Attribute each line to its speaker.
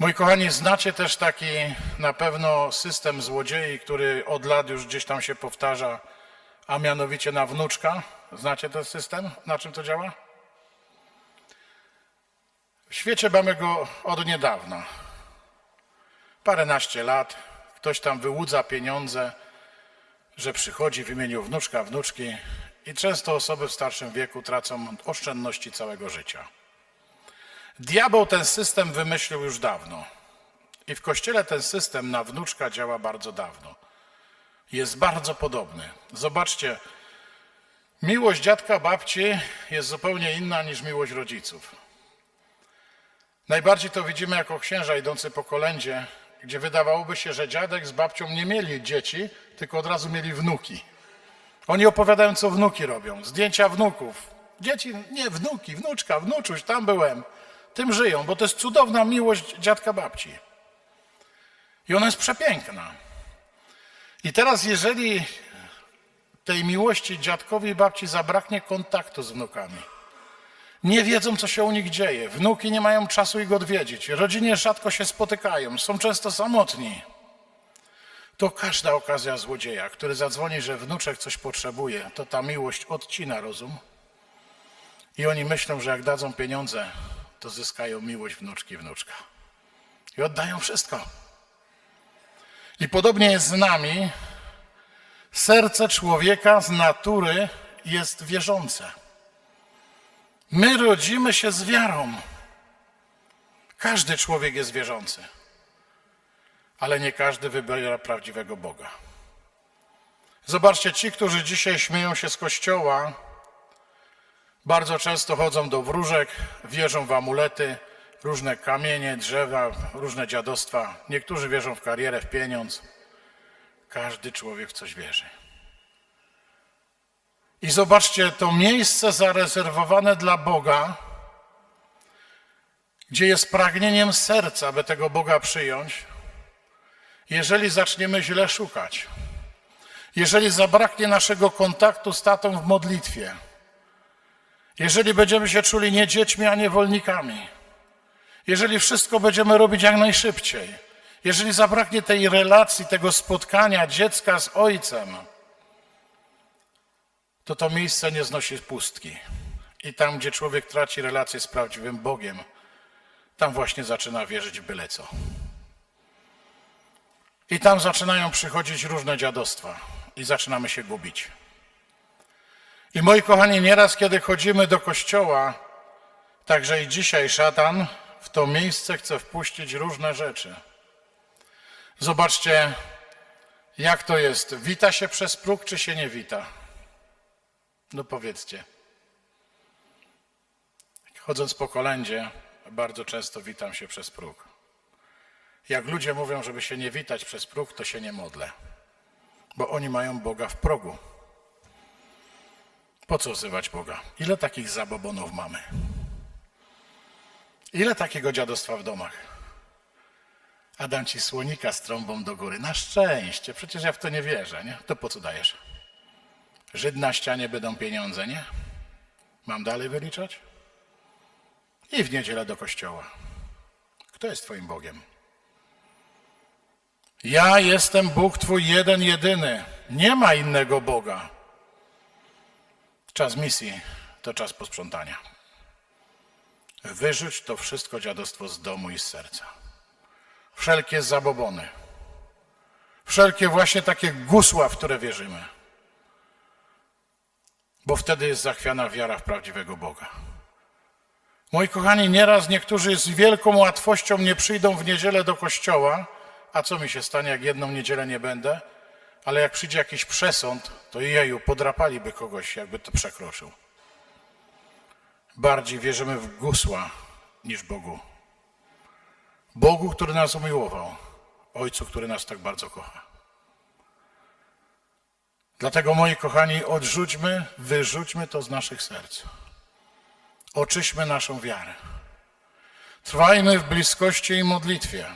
Speaker 1: Moi kochani, znacie też taki na pewno system złodziei, który od lat już gdzieś tam się powtarza, a mianowicie na wnuczka. Znacie ten system? Na czym to działa? W świecie mamy go od niedawna. Paręnaście lat, ktoś tam wyłudza pieniądze, że przychodzi w imieniu wnuczka, wnuczki i często osoby w starszym wieku tracą oszczędności całego życia. Diabeł ten system wymyślił już dawno. I w kościele ten system na wnuczka działa bardzo dawno. Jest bardzo podobny. Zobaczcie, miłość dziadka, babci jest zupełnie inna niż miłość rodziców. Najbardziej to widzimy jako księża idący po kolędzie, gdzie wydawałoby się, że dziadek z babcią nie mieli dzieci, tylko od razu mieli wnuki. Oni opowiadają, co wnuki robią. Zdjęcia wnuków. Dzieci, nie, wnuki, wnuczka, wnuczuś, tam byłem. Tym żyją, bo to jest cudowna miłość dziadka babci. I ona jest przepiękna. I teraz, jeżeli tej miłości dziadkowi i babci zabraknie kontaktu z wnukami, nie wiedzą, co się u nich dzieje, wnuki nie mają czasu ich odwiedzić, rodziny rzadko się spotykają, są często samotni, to każda okazja złodzieja, który zadzwoni, że wnuczek coś potrzebuje, to ta miłość odcina rozum. I oni myślą, że jak dadzą pieniądze, to zyskają miłość wnuczki wnuczka. I oddają wszystko. I podobnie jest z nami. Serce człowieka z natury jest wierzące. My rodzimy się z wiarą. Każdy człowiek jest wierzący, ale nie każdy wybiera prawdziwego Boga. Zobaczcie, ci, którzy dzisiaj śmieją się z kościoła, bardzo często chodzą do wróżek, wierzą w amulety, różne kamienie, drzewa, różne dziadostwa. Niektórzy wierzą w karierę, w pieniądz. Każdy człowiek w coś wierzy. I zobaczcie, to miejsce zarezerwowane dla Boga, gdzie jest pragnieniem serca, aby tego Boga przyjąć, jeżeli zaczniemy źle szukać, jeżeli zabraknie naszego kontaktu z tatą w modlitwie, jeżeli będziemy się czuli nie dziećmi, a niewolnikami, jeżeli wszystko będziemy robić jak najszybciej, jeżeli zabraknie tej relacji, tego spotkania dziecka z ojcem, to to miejsce nie znosi pustki. I tam, gdzie człowiek traci relację z prawdziwym Bogiem, tam właśnie zaczyna wierzyć byle co. I tam zaczynają przychodzić różne dziadostwa i zaczynamy się gubić. I moi kochani, nieraz, kiedy chodzimy do kościoła, także i dzisiaj szatan w to miejsce chce wpuścić różne rzeczy. Zobaczcie, jak to jest. Wita się przez próg, czy się nie wita? No powiedzcie. Chodząc po kolędzie, bardzo często witam się przez próg. Jak ludzie mówią, żeby się nie witać przez próg, to się nie modlę, bo oni mają Boga w progu. Po co wzywać Boga? Ile takich zabobonów mamy? Ile takiego dziadostwa w domach? A dam ci słonika z trąbą do góry. Na szczęście, przecież ja w to nie wierzę, nie? To po co dajesz? Żyd na ścianie będą pieniądze, nie? Mam dalej wyliczać? I w niedzielę do kościoła. Kto jest Twoim Bogiem? Ja jestem Bóg Twój jeden, jedyny. Nie ma innego Boga. Czas misji to czas posprzątania. Wyrzuć to wszystko dziadostwo z domu i z serca. Wszelkie zabobony. Wszelkie właśnie takie gusła, w które wierzymy. Bo wtedy jest zachwiana wiara w prawdziwego Boga. Moi kochani, nieraz niektórzy z wielką łatwością nie przyjdą w niedzielę do kościoła, a co mi się stanie, jak jedną niedzielę nie będę? Ale jak przyjdzie jakiś przesąd, to jeju, podrapaliby kogoś, jakby to przekroczył. Bardziej wierzymy w gusła niż Bogu. Bogu, który nas umiłował, Ojcu, który nas tak bardzo kocha. Dlatego, moi kochani, odrzućmy, wyrzućmy to z naszych serc. Oczyśmy naszą wiarę. Trwajmy w bliskości i modlitwie.